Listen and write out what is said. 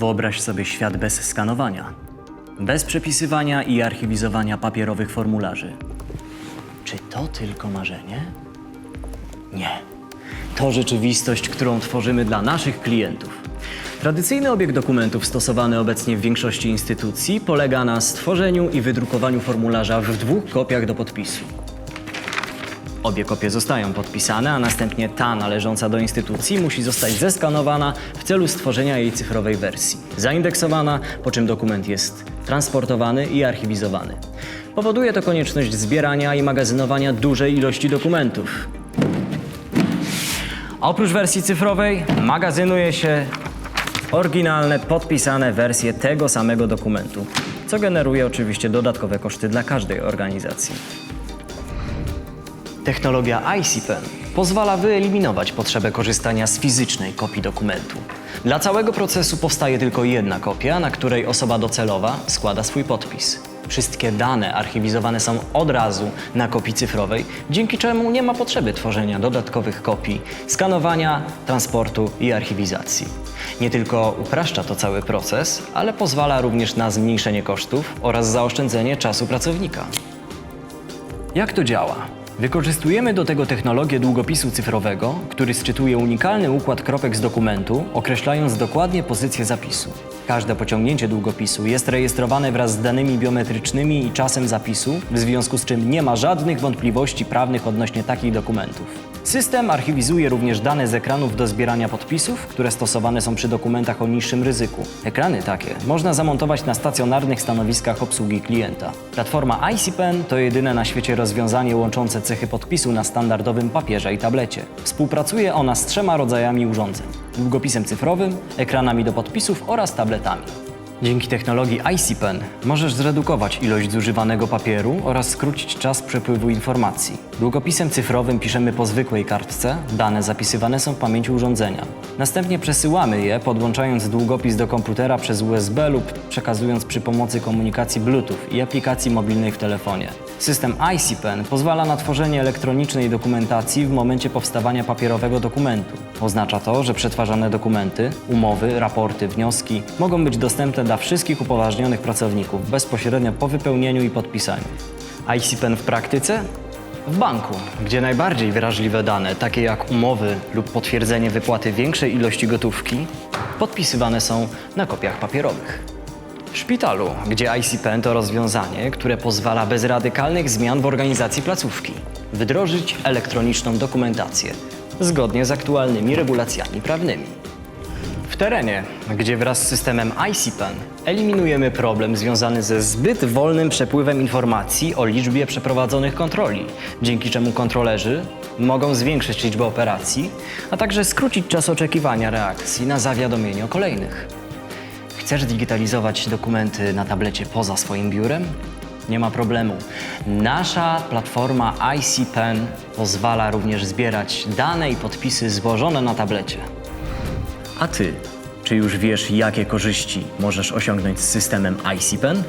Wyobraź sobie świat bez skanowania, bez przepisywania i archiwizowania papierowych formularzy. Czy to tylko marzenie? Nie. To rzeczywistość, którą tworzymy dla naszych klientów. Tradycyjny obieg dokumentów stosowany obecnie w większości instytucji polega na stworzeniu i wydrukowaniu formularza w dwóch kopiach do podpisu. Obie kopie zostają podpisane, a następnie ta należąca do instytucji musi zostać zeskanowana w celu stworzenia jej cyfrowej wersji. Zaindeksowana, po czym dokument jest transportowany i archiwizowany. Powoduje to konieczność zbierania i magazynowania dużej ilości dokumentów. Oprócz wersji cyfrowej magazynuje się oryginalne, podpisane wersje tego samego dokumentu, co generuje oczywiście dodatkowe koszty dla każdej organizacji. Technologia ICPen pozwala wyeliminować potrzebę korzystania z fizycznej kopii dokumentu. Dla całego procesu powstaje tylko jedna kopia, na której osoba docelowa składa swój podpis. Wszystkie dane archiwizowane są od razu na kopii cyfrowej, dzięki czemu nie ma potrzeby tworzenia dodatkowych kopii, skanowania, transportu i archiwizacji. Nie tylko upraszcza to cały proces, ale pozwala również na zmniejszenie kosztów oraz zaoszczędzenie czasu pracownika. Jak to działa? Wykorzystujemy do tego technologię długopisu cyfrowego, który sczytuje unikalny układ kropek z dokumentu, określając dokładnie pozycję zapisu. Każde pociągnięcie długopisu jest rejestrowane wraz z danymi biometrycznymi i czasem zapisu, w związku z czym nie ma żadnych wątpliwości prawnych odnośnie takich dokumentów. System archiwizuje również dane z ekranów do zbierania podpisów, które stosowane są przy dokumentach o niższym ryzyku. Ekrany takie można zamontować na stacjonarnych stanowiskach obsługi klienta. Platforma ICPen to jedyne na świecie rozwiązanie łączące cechy podpisu na standardowym papierze i tablecie. Współpracuje ona z trzema rodzajami urządzeń: długopisem cyfrowym, ekranami do podpisów oraz tabletami. Dzięki technologii ICPen możesz zredukować ilość zużywanego papieru oraz skrócić czas przepływu informacji. Długopisem cyfrowym piszemy po zwykłej kartce, dane zapisywane są w pamięci urządzenia. Następnie przesyłamy je, podłączając długopis do komputera przez USB lub przekazując przy pomocy komunikacji Bluetooth i aplikacji mobilnej w telefonie. System ICPen pozwala na tworzenie elektronicznej dokumentacji w momencie powstawania papierowego dokumentu. Oznacza to, że przetwarzane dokumenty, umowy, raporty, wnioski mogą być dostępne dla wszystkich upoważnionych pracowników bezpośrednio po wypełnieniu i podpisaniu. ICPen w praktyce? W banku, gdzie najbardziej wrażliwe dane, takie jak umowy lub potwierdzenie wypłaty większej ilości gotówki, podpisywane są na kopiach papierowych. W szpitalu, gdzie ICPen to rozwiązanie, które pozwala bez radykalnych zmian w organizacji placówki wdrożyć elektroniczną dokumentację zgodnie z aktualnymi regulacjami prawnymi. Terenie, gdzie wraz z systemem ICPen eliminujemy problem związany ze zbyt wolnym przepływem informacji o liczbie przeprowadzonych kontroli, dzięki czemu kontrolerzy mogą zwiększyć liczbę operacji, a także skrócić czas oczekiwania reakcji na zawiadomienie o kolejnych. Chcesz digitalizować dokumenty na tablecie poza swoim biurem? Nie ma problemu. Nasza platforma ICPen pozwala również zbierać dane i podpisy złożone na tablecie. A ty, czy już wiesz, jakie korzyści możesz osiągnąć z systemem ICPen?